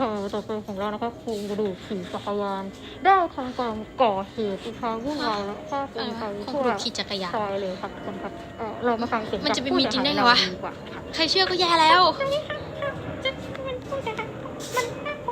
ข่าวต่อไปของเรานะคะครูดูผีจักรยาน ได้ทำการก่อเหตุอีกครั้งวุ่นวายและฆ่าคนไปของทั่วคุณขี่จักรยานซอยเลยค่ะทุกคนครับเอ่อเรามาฟังเสียงมันจะไปจากผู้มีจริงได้ไงเสียหายวะดีกว่าค่ะใครเชื่อก็แย่แล้วจะมันพูดกันมันน่าก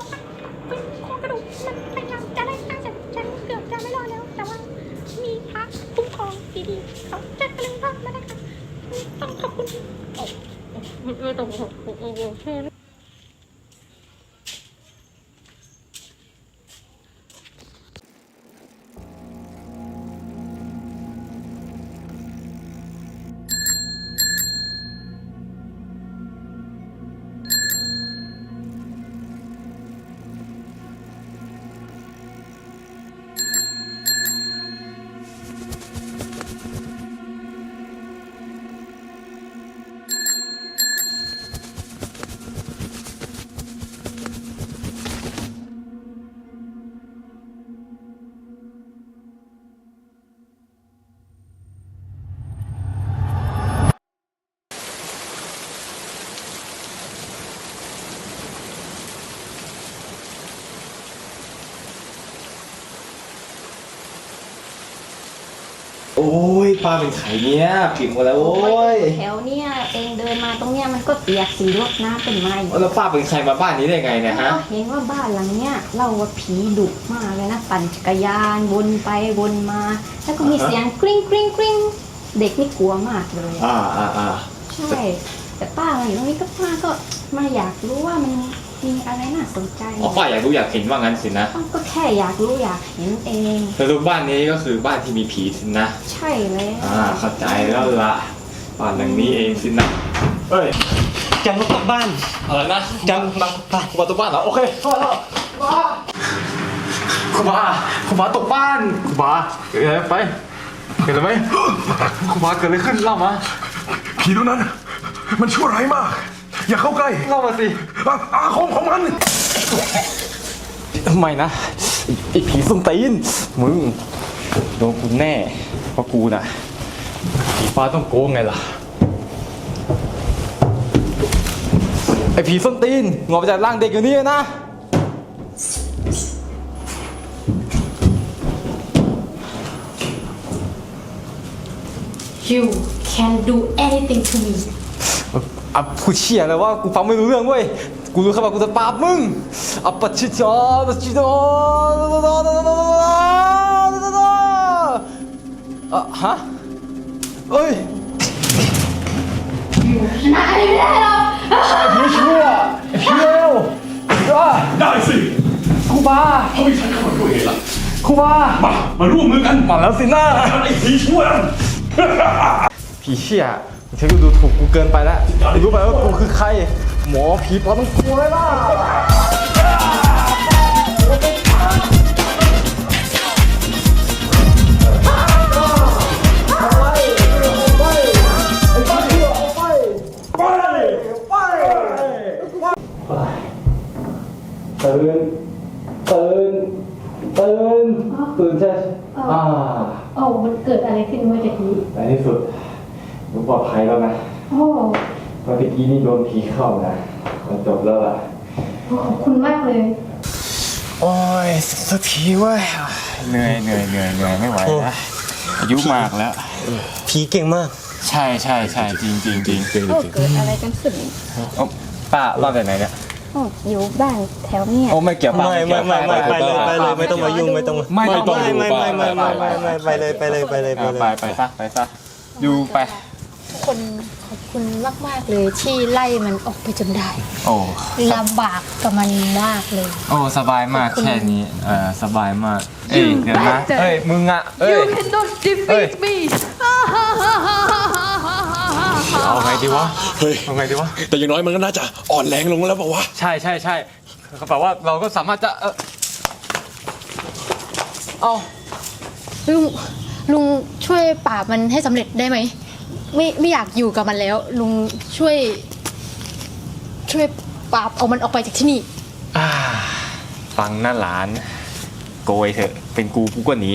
โอ้โหโอ้ยป้าเป็นไข่เนี้ยผิดหมดแล้วโอ้ยแถวเนี้ยเองเดินมาตรงเนี้ยมันก็เปียกสีรดน้ำเป็นไม้แล้วป้าเป็นใครมาบ้านนี้ได้ไงเนี่ยฮะเราเห็นว่าบ้านหลังเนี้ยเล่าว่าผีดุมากเลยนะปั่นจักรยานวนไปวนมา แล้วก็มีเสียงกริ๊งกริ๊งกริ๊งเด็กนี่กลัวมากเลย อ่าอ่าอ่าใช่ แต่ป้ามาอยู่ตรงนี้ก็ป้าก็มาอยากรู้ว่ามัน มีอะไรน่าสนใจอ๋อป้าอยากรู้อยากเห็นว่างั้นสินะป้าก็แค่อยากรู้อยากเห็นเองสรุปบ้านนี้ก็คือบ้านที่มีผีสินะ ใช่เลยอ่าเข้าใจแล้วละบ้านหลังนี้เองสินะเอ้ยจังก็กลับบ้านอะไรนะจังมามาประตูบ้านเหรอโอเคเข้าแล้วมาคุณบาคุณบาตกบ้านคุณบาเกิดอะไรไปเกิดอะไรไหมคุณบาเกิดอะไรขึ้นเล่ามาผีตัวนั้น มันชั่วร้ายมาก อย่าเข้าใกล้เล่ามาสิอาอาคมของมันทำไมนะไอ้ผีส้มตีนมึงโดนกูแน่เพราะกูน่ะผีฟ้าต้องโกงไงล่ะ ไอ้ผีส้นตีนงอกมาจากร่างเด็กอยู่นี่นะ you can do anything to me อะพูดเชี่ยเลยว่ากูฟังไม่รู้เรื่องเว้ย กูรู้แค่ว่ากูจะปราบมึงอะปัจจิจอปัจจิจออะฮะเอ้ยนายไม่ได้ได้สิครูบาเขาให้ฉันเข้ามาด้วยเหตุละครูบามามาร่วมมือกันมาแล้วสิหนะไอ้ผีชั่วนั้นผีเชี่ย เธอก็ดูถูกกูเกินไปแล้วรู้ไหมว่ากูคือใคร หมอผีปอต้องกลัวเลยล่ะตื่นตื่นตื่นตื่นใช่อ่าโอ้มันเกิดอะไรขึ้นเมื่อกี้ในที่สุด รู้ปลอดภัยแล้วนะโอ้เมื่อกี้นี่โดนผีเข้านะมันจบแล้วล่ะ ขอบคุณมากเลย โอ้ยสักทีเว้ยเหนื่อยเหนื่อยเหนื่อยเหนื่อยไม่ไหวแล้วอายุมากแล้ว ผีเก่งมาก ใช่ใช่ใช่จริงจริงจริงจริงโอ้เกิดอะไรกันขึ้นป้ารอดจากไหนเนี่ยโอ้อยู่บ้านแถวเนี้ยโอ้ไม่เกี่ยวป้าไม่ไม่ไม่ไม่ไปเลยไปเลยไม่ต้องมายุ่งไม่ต้องมาไม่ต้องไม่ไม่ไม่ไม่ไม่ไม่ไม่ไปเลยไปเลยไปเลยไปอะเลยไปไปซะไปซะอยู่ไปทุก คนขอบคุณมากๆเลยที่ไล่มันออกไปจนได้โอ้ลำบากกับมันมากเลย โอ้สบายมากแค่นี้เออสบายมากเอ้ยเดี๋ยวนะเอ้ยมึงอะเอ้ย cannot เอ้ย me เอาไงดีวะเฮ้ยเอาไงดีวะแต่อย่างน้อยมันก็น่าจะอ่อนแรงลงแล้วเปล่าวะใช่ใช่ใช่เขาแปลว่าเราก็สามารถจะเออเอาลุงลุงช่วยปราบมันให้สำเร็จได้ไหม ไม่ไม่อยากอยู่กับมันแล้ว ลุงช่วย ช่วยปราบเอามันออกไปจากที่นี่ อ่า ฟังน้าหลาน โกยเถอะ เป็นกูกูก็หนี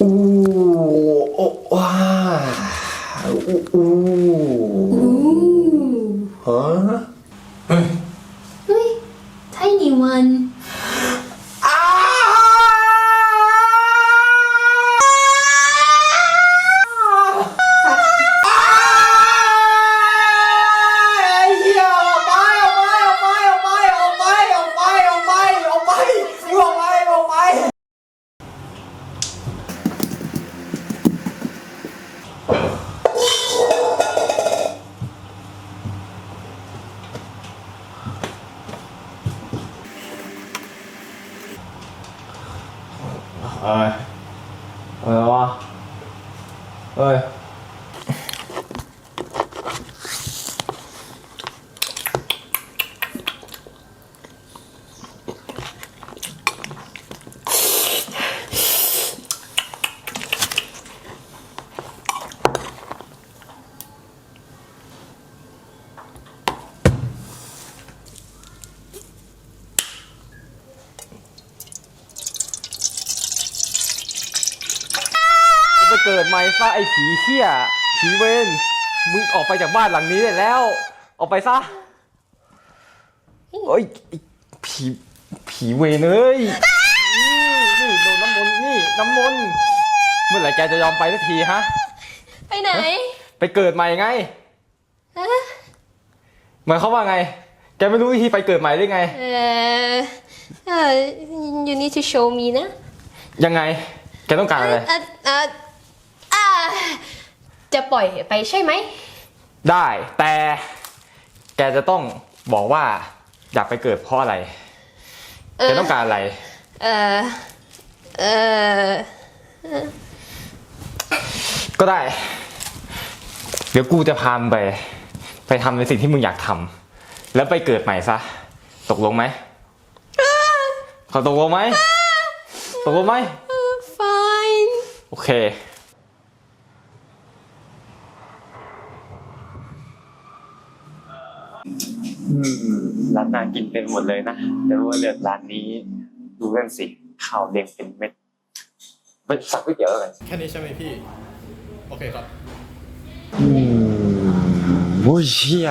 오, 어, 와, 오, 오. 오. 어? ไอ้ผีเขี้ยผีเวนมึงออกไปจากบ้านหลังนี้ได้แล้ว ออกไปซะเอ้ยไอ้ผีผีเวนเอ้ยนี่นี่โดนน้ำมนต์นี่น้ำมนต์เมื่อไหร่แกจะยอมไปสักทีฮะ ไปไหนไปเกิดใหม่ไงหมายเขามว่าไง แกไม่รู้วิธีไปเกิดใหม่ได้ไง เออเออ you need to show me นะ ยังไง แกต้องการอะไร เอ่อเอ่ออ่า จะปล่อยไปใช่ไหม ได้แต่แกจะต้องบอกว่าอยากไปเกิดเพราะอะไรเอแกอต้องการอะไร เออเออก็ได้ เดี๋ยวกูจะพามงไป ไปทำในสิ่งที่มึงอยากทำแล้วไปเกิดใหม่ซะ ตกลงไหมเขาตกลงไหมตกลงไหม fine โอเค ร้านนากินเป็นหมดเลยนะแต่ว่าเลือกร้านนี้ดูเรื่องสิข้าวเรียงเป็นเม็ดไปสั่งก๋วยเตี๋ยวแล้วกันแค่นี้ใช่ไหมพี่ โอเคครับอืมโอ้ยเชี่ย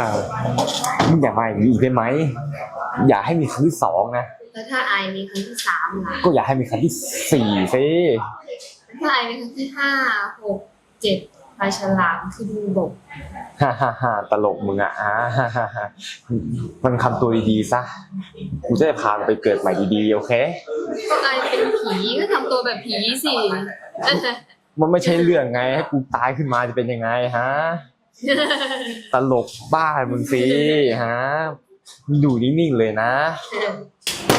มึงอย่ามาอย่างนี้อีกได้ไหมอย่าให้มีครั้งที่สองนะแล้วถ้าไอมีครั้งที่สามล่ะก็อย่าให้มีครั้งที่สี่สิถ้าไอมีครั้งที่ห้าหกเจ็ดป ลาฉลามคือดูบกฮ่าฮ่าฮ่าตลกมึงอะอ่าฮ่าฮ่าฮ่ามันคำตัวดีๆซะกูจะได้พามันไปเกิดใหม่ดีๆโอเคก็ไอเป็นผีก็ทำตัวแบบผีสิ มันไม่ใช่เรื่องไงให้กูตายขึ้นมาจะเป็นยังไงฮะ ตลกบ้ามึงสิฮะมึงอยู่นิ่งๆเลยนะ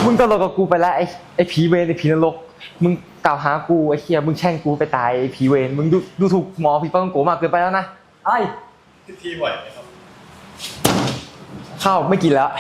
มึงตลกกับกูไปแล้วไอ้ไอ้ผีเวรไอ้ผีนรก มึงกล่าวหากูไอ้เคียมึงแช่งกูไปตายไอ้ผีเวรมึงดูดูถูกหมอผีปังโกมากเกินไปแล้วนะไอ้พี่บ่อยไหมครับข้าวไม่กินแล้ว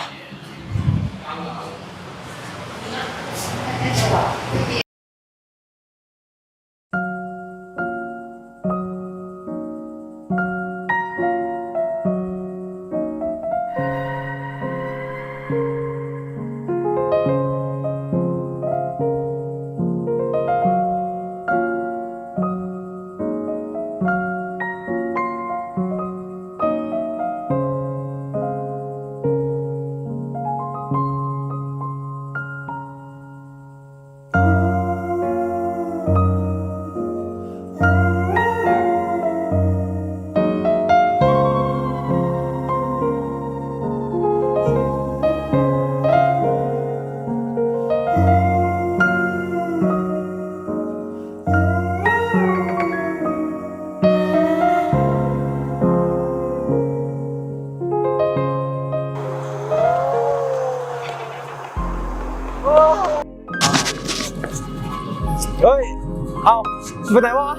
ไปไหนวะ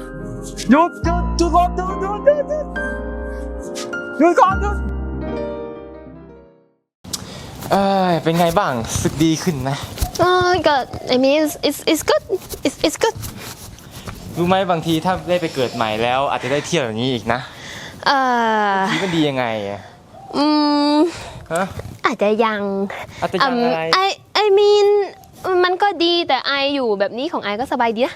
หยุดหยุดหยุดรถหยุดหยุดหยุดหยุดหยุดก่อนหยุดเอ้ยเป็นไงบ้างสึกดีขึ้นไหม Oh God I mean it's it's it's good it's it's good รู้ไหมบางทีถ้าได้ไปเกิดใหม่แล้ว อาจจะได้เที่ยวอย่างนี้อีกนะเอ่อชีวิตมันดียังไงอะอืมฮะ อาจจะยังอาจจะยังอะไร ไอ I mean มันก็ดีแต่ไออยู่แบบนี้ของไอก็สบายดีนะ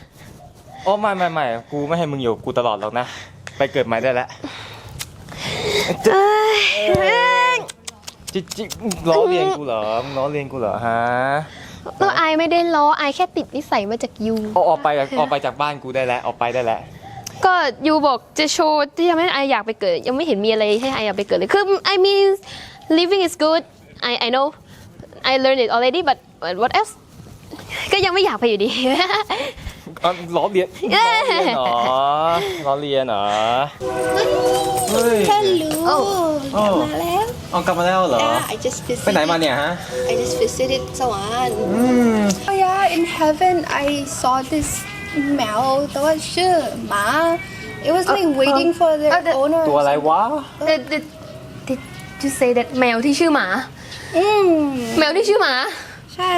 โอ้ไม่ไม่ไม่กูไม่ให้มึงอยู่กูตลอดหรอกนะ ไปเกิดใหม่ได้แล้วจิจิล้อเลียนกูเหรอมึงล้อเลียนกูเหรอฮะแล้วไอไม่ได้ล้อไอแค่ติดนิสัยมาจากยูเอาออกไปออกไปจากบ้านกูได้แล้วออกไปได้แล้ว ก็ยูบอกจะโชว์ที่ทำให้ไออยากไปเกิด ยังไม่เห็นมีอะไรให้ไออยากไปเกิดเลยคือ I mean living is good I I know I learned it already but but what else ก็ยังไม่อยากไปอยู่ดี อะล้อเลียนล้อเลียนเหรอล้อเลียนเหรอเฮ้ย Hello. โอ้มาแล้วเอากลับมาแล้วเหรอ Yeah, I just ไปไหน visited. มาเนี่ยฮะ I just visited สวรรค์ Oh yeah, in heaven I saw this แมวแต่ว่าชื่อหมา It was like waiting for their uh, the- owner. ตัวอะไรวะ Did did did you say that แมวที่ชื่อหมาอืมแมวที่ชื่อหมา ใช่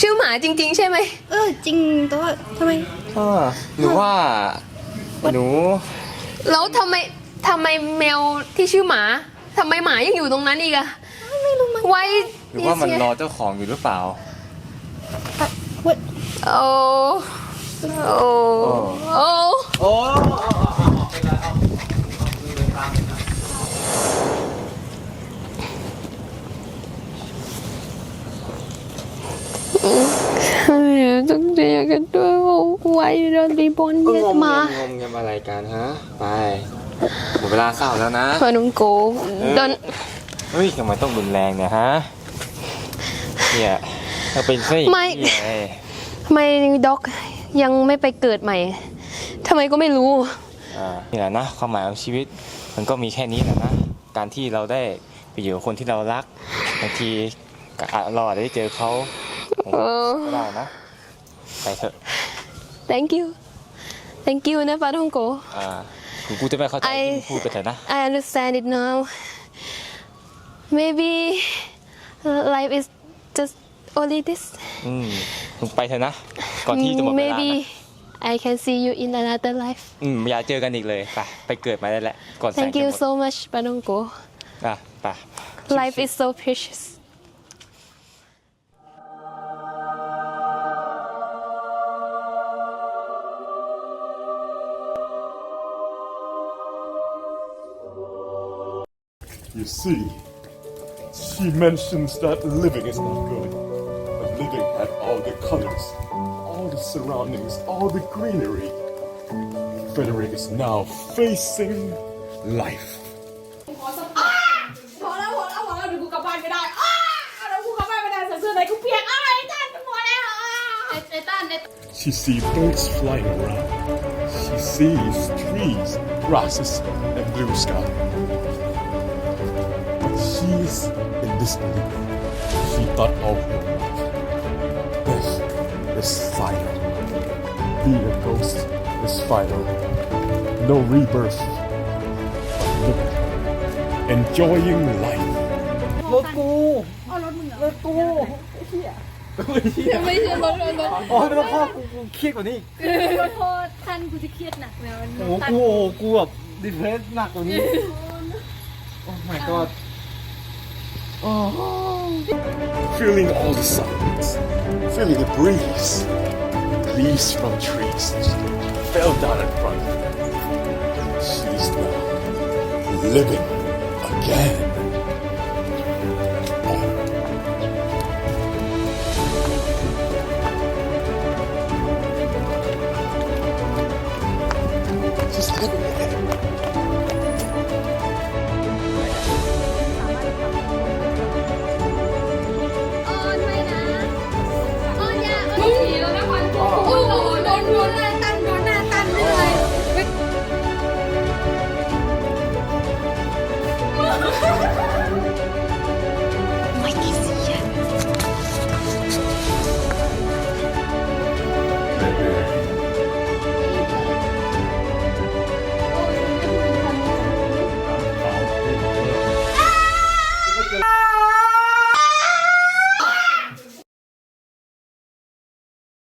ชื่อหมาจริง ๆ ใช่ไหมเออจริงแต่ว่าทำไมอ่าหรือว่า หนู แล้วทำไมทำไมแมวที่ชื่อหมาทำไมหมายังอยู่ตรงนั้นอีกอะไม่รู้มัน Why หรือว่ามันรอเจ้าของอยู่หรือเปล่า โอ้โอ้โอ้ โอ้ ต้องเรียกกันด้วยว่า why you don't be born ง yet มมางมกันอะไรกันฮะ ไปหมดเวลาเศร้าแล้วนะพานุงโกดอนเฮ้ยทำไมต้องรุนแรงเนี่ยฮะเนี่ยถ้าเป็นซะอย่างไม่นี้ไงทำไมด็อกยังไม่ไปเกิดใหม่ทำไมก็ไม่รู้อ่านี่แหละนะความหมายของชีวิตมันก็มีแค่นี้แหละนะการที่เราได้ไปอยู่กับคนที่เรารักบางทีก็อาจเราอาจจะได้เจอเขาเออก็ได้นะ ไปเถอะ thank you thank you นะปาทงโก อ่ากูกูจะไม่เข้าใจ I ที่มึงพูดไปเถอะนะ I understand it now maybe life is just only this อืมมึงไปเถอะนะ ก่อนที่จะหมดเวลา maybe นะ I can see you in another life อืมอย่าเจอกันอีกเลย ไป ไปเกิดมาได้แหละ ก่อนแสง thank จะ you หมด so much ปาทงโก อะ ไป life is so precious You see, she mentions that living is not good. But living had all the colors, all the surroundings, all the greenery. Frederick is now facing life. พอแล้วพอแล้วพอแล้วเดี๋ยวกูกลับบ้านไม่ได้อ้าเดี๋ยวกูกลับบ้านไม่ได้ใส่เสื้อไหนกูเปียกอ้าวไอ้ตันมันหมดแล้วอ้า She sees birds flying around. She sees trees, grasses, and blue sky. But she's in disbelief. She thought all her life. Death is final. Being a ghost is final. No rebirth. But living. Enjoying life. อ๋อไม่ต้องพ่อกูกูเครียดกว่านี้ขอโทษท่านกูจะเครียดหนักแล้วโอ้โหกูโอ้โหกูแบบดิเพรสหนักกว่านี้ โอ้ my god Oh. feeling all the sounds, feeling the breeze. the Leaves from trees fell down in front of her. She's now living again.